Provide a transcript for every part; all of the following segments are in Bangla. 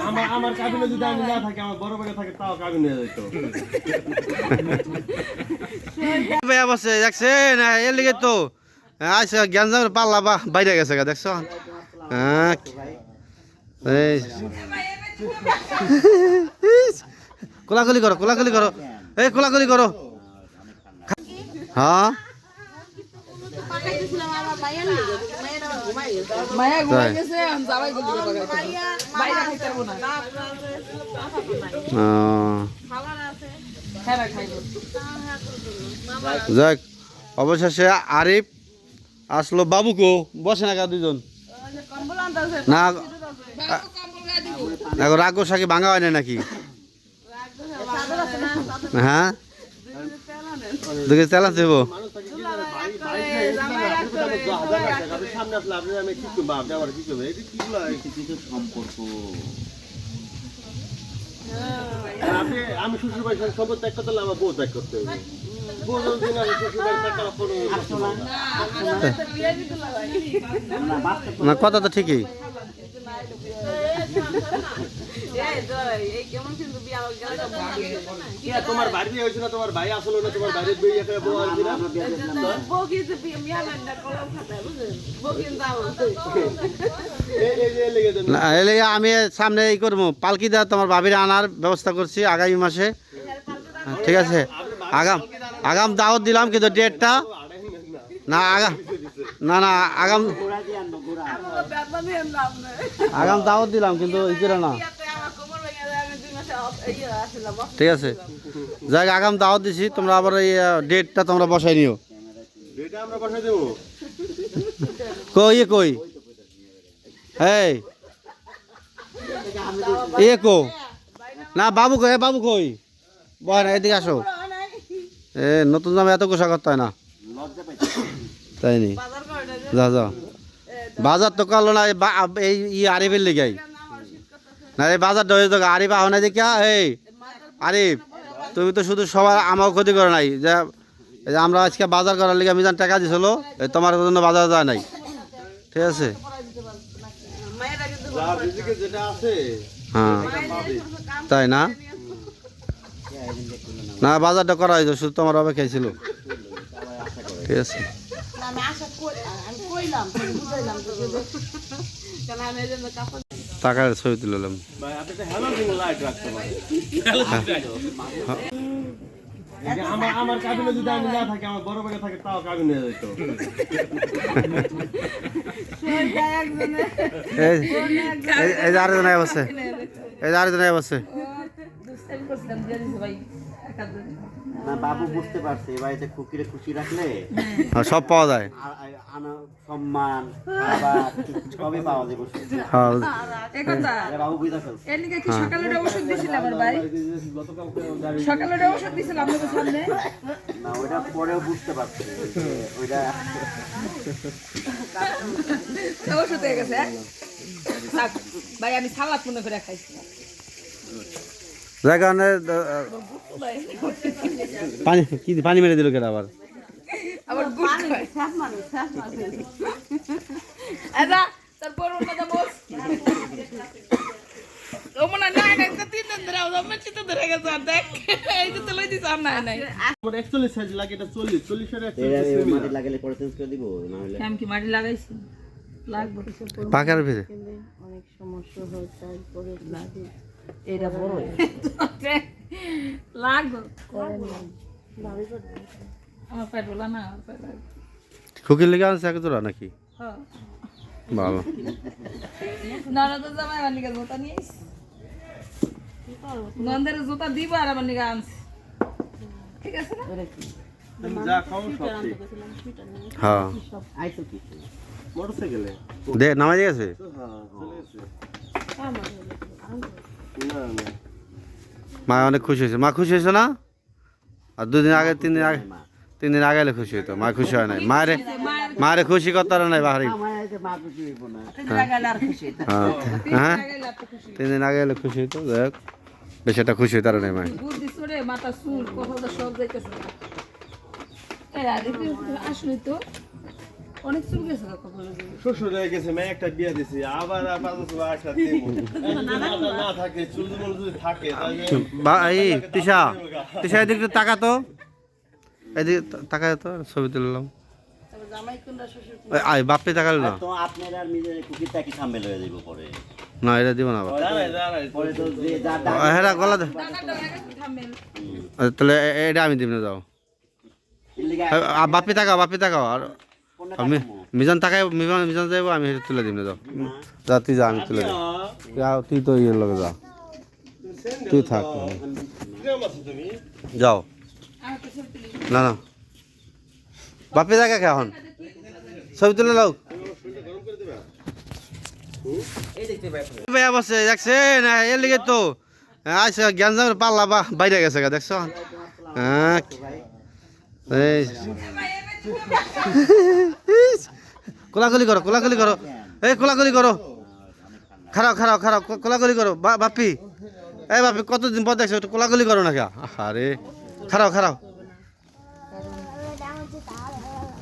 আমার আমার কাবিনে যদি আমি এর লিগে তো আচ্ছা জ্ঞানজামের পাল্লা বা বাইরে গেছে গা দেখছ হ্যাঁ কোলাকুলি করো কোলাকুলি করো। এই, কোলাকুলি করো। হ্যাঁ? মায়া ঘুমাই গেছে যাবাই গুলি বাইরে খাইতে পারব না। ও, হ্যাঁ যাক অবশেষে আরিফ আসলো বাবুকো বসে না কা দুজন না এখন রাগ সাকি ভাঙা হয় না নাকি? হ্যাঁ? দুকে তেলা দেব সামনে আসলে আপনি আমি কি করব আপনি আমার কি করব এটা কি গুলো সম্পর্ক আপনি আমি শ্বশুর বাড়ির সাথে সম্পর্ক ত্যাগ করতে হলে আমার বউ ত্যাগ করতে হবে। না কথা তো ঠিকই। তোমার বাড়ি বিয়ে হয়েছিল তোমার ভাই আসলো না? তোমার বাইরের বিয়ে একটা বউ আসবে না? আমি সামনে এই করব। পালকি দেওয়া তোমার বাবির আনার ব্যবস্থা করছি আগামী মাসে। ঠিক আছে। আগাম আগাম দাওয়াত দিলাম, কিন্তু ডেটটা না, আগাম না না আগাম আগাম দাওয়াত দিলাম কিন্তু ই করে না। ঠিক আছে। যাক আগাম দাওয়াত দিছি তোমরা আবার এই ডেটটা তোমরা বসাই নিও। কই কই? এই। এ কো? না বাবু কই এ বাবু কই? বয় না এদিকে আসো। এ নতুন জামা এত কোষা করতে হয় না। তাই নি? যা যা। বাজার তো করল না এই ই আরিফের লেগাই। না, এই বাজার ডয়ে তো আরিফ আহ না দেখিয়া এই, আরিফ, তুমি তো শুধু সবার আমার ক্ষতি করে নাই। যে আমরা আজকে বাজার করার লিগে মিজান টাকা দিছিল তোমার জন্য বাজার যায় নাই। ঠিক আছে? হ্যাঁ। তাই না? না, বাজারটা করা হয়েছে, শুধু তোমার অপেক্ষায় ছিল। ঠিক আছে? টাকার ছবি তুললাম আমার কাবিনে যদি আমি না থাকি আমার বড় ভাই থাকে তাও কাবিনে যেত এই এই- এই যে আরেকজন বসে এই যে আরেকজন বসে বাবু বুঝতে পারছে এ বাড়িতে খুকিরে খুশি রাখলে হ্যাঁ, সব পাওয়া যায়। সম্মান খাবার সবই পাওয়া যাবে হ্যাঁ। একথা এটা বাবু বুঝতে ফেলছে এর নিকে কি সকালে ওষুধ দিছিল আমার ভাই? সকালে ওষুধ দিছিল আপনাদের সামনে? না ওইটা পরেও বুঝতে পারছে। যে ওষুধ হয়ে গেছে হ্যাঁ? ভাই আমি সালাদ মনে করে খাইছি যার কারণে পানি কি পানি মেরে দিল কেন আবার? আবার গুড খাই এটা তারপর ওটা তো ও মনে তো তিন দিন ধরে গেছে আর দেখ এই যে দিছ আর নাই আমার সাইজ লাগে এটা মাটি লাগালে পরে চেঞ্জ করে দিব না হলে আমি কি মাটি লাগাইছি? লাগবে পাকার ভিতরে। এটা বড় লাগবে আমার পেট বলা না আমার পেট লাগবে খুকির লেগে আনছে এক জোড়া নাকি? হ্যাঁ। ভালো নানা তো জামাই আমার নিকে জুতা নিয়ে আইস। নন্দের জুতা দিব আর আমার নিকে আনছি। ঠিক আছে না? হ্যাঁ। আইছো কি মোটরসাইকেলে? দে নামাই গেছে? হ্যাঁ মা অনেক খুশি হয়েছে। মা খুশি হয়েছে না? আর দুদিন আগে তিন দিন আগে তিন দিন আগে খুশি হইতো মা খুশি হয় নাই। মায়ের মায়ের খুশি করতে নাই বাহারি। আমার আইতে মা খুশি হইব না। হ্যাঁ হ্যাঁ। তিন দিন আগে খুশি হইতো দেখ বেশ একটা খুশি হইতে পারে নাই মায়ের। বুদ্ধি সরে মাথা চুল কথা তো সব যাইতেছে। এই আরে আসলে তো অনেক চুল গেছে শ্বশুর হয়ে গেছে মেয়ে একটা বিয়ে দিছি আবার আবার একটা না থাকে চুল যদি থাকে তাহলে তিশা তিশা এদিকে একটু তো। এদিকে তাকায় তো ছবি তুললাম। আয় বাপে তাকাল না। তো আপনার আর নিজের কুকিরটা কি সামনে লয়ে যাইব পরে? না এটা দিব না পরে তো যে হেরা গলা দে। তাহলে এটা আমি দিব না যাও। বাপি তাকাও বাপি তাকাও। আর আমি কাটবো? মিজান তাকাই মিজান মিজান যাইব আমি এটা তুলে দিব না যাও। যা তুই যা আমি তুলে দিব যা, তুই তো ইয়ের লগে যা। তুই থাক। যাও। না না। বাপি দেখা কে এখন। ছবি তুলে লাও বসে, দেখছেন? এর লিগে তো আচ্ছা জ্ঞানজামের পাল্লা বা বাইরে গেছে গা, দেখছ? হ্যাঁ কোলাকুলি করো কোলাকুলি করো। এই, কোলাকুলি করো। খারাপ খারাপ খারাপ কোলাকুলি করো। বাপি। এই, বাপি, কতদিন পর দেখছ, একটু কোলাকুলি করো না কে আরে খারাপ খারাপ এই রে ছোট বেড়া সবসময় অন্তরে থাকে ছোট বেড়া সাথে কলাকলি করে না করলে অন্তরে থাকে।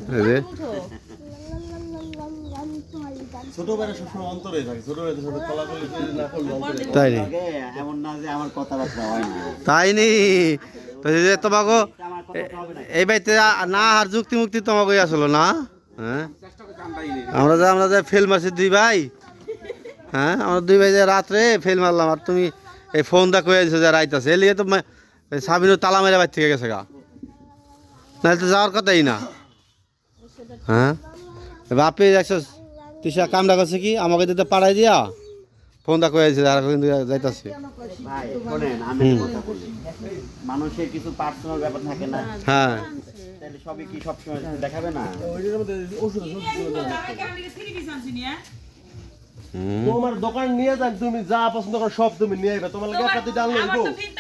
তাই নি? আগে এমন না যে আমার কথাবার্তা হয় না। তাই নি? তোমাকে এই বাড়িতে না আর যুক্তি মুক্তি তোমাকে আসলো না? হ্যাঁ? আমরা যে আমরা যে ফেল মারছি দুই ভাই হ্যাঁ? আমরা দুই ভাই যে রাত্রে ফেল মারলাম আর তুমি এই ফোন দা কয়ে দিছো যে রাইত আছে এলিয়ে তো মা- এই সাবিনু তালা মেরে বাইর থেকে গেছে গা। নাহলে তো যাওয়ার কথাই না। হ্যাঁ? বাপে দেখছ তিসা কামটা করছে কি? আমাকে দিতে পাড়াই দিয়া ফোন দা কয়ে আর কিন্তু যাইতাছে। মানুষের কিছু পার্সোনাল ব্যাপার থাকে না। হ্যাঁ। তাহলে সবই কি সবসময় দেখাবে না? হুম। তোমার দোকান নিয়ে যান তুমি যা পছন্দ করো সব তুমি নিয়ে আইবা। তোমার লাগে একটা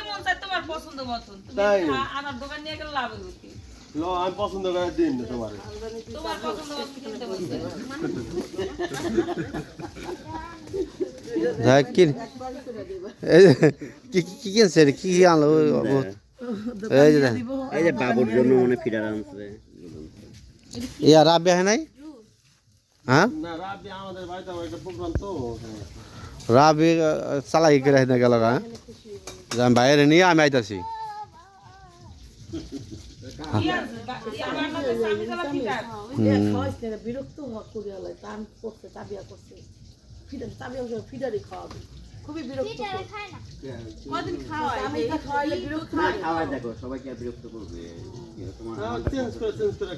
মন চায় তোমার পছন্দ মতন। তুমি তাই? আমার দোকান নিয়ে গেলে লাভ হবে কি? লো আমি পছন্দ করে দিন তোমার। তোমার পছন্দ কিনতে বলছে। দেখ কি কি কি- কি কিনছে কি কি আনলো? এই যে এই যে বাবুর জন্য মনে ফিরার আনছে। ইয়া রাব্বে হয় নাই? হ্যাঁ? না রাবি আমাদের বাড়িতে একটা প্রোগ্রাম তো। রাবি চালাই করে না গেল হ্যাঁ? যে আমি বাইরে নিয়ে আমি আইতাছি। বিরক্ত করি টান করছে তাবিয়া করছে ফিডার তাবিয়া ফিডারই খাওয়াবে খুবই বিরক্ত কদিন খাওয়াই বিরক্ত সবাইকে বিরক্ত করবে চেঞ্জ করে করে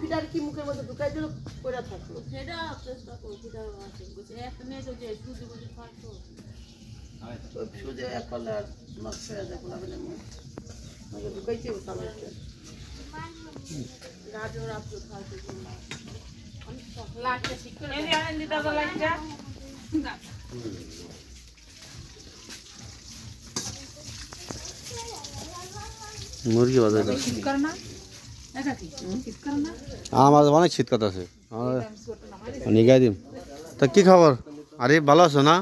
ফিডার কি মুখের মধ্যে ঢুকাই দিল করে থাকল ওই সুজে এক করলে আর নষ্ট যায়। কোনো বেলে মুখ আমাকে ঢুকাইতে সালাইতে গাজর আপনি খাওয়াতে এই লাইটটা। মুরগি বাজার? শীত আমার অনেক শীত কথা আছে। আমার নিগাই দিম। তা কি খবর? আরে ভালো আছো না?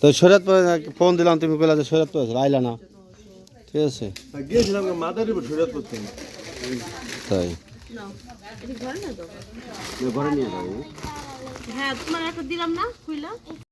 তো শরীয়ত ফোন দিলাম তুমি কইলা যে আছে আইলা না। ঠিক আছে। গিয়েছিলাম রিপোর্ট শরীয়ত করতে তাই? ঘরে নিয়ে যাব হ্যাঁ তোমার একটা দিলাম না খুইলা?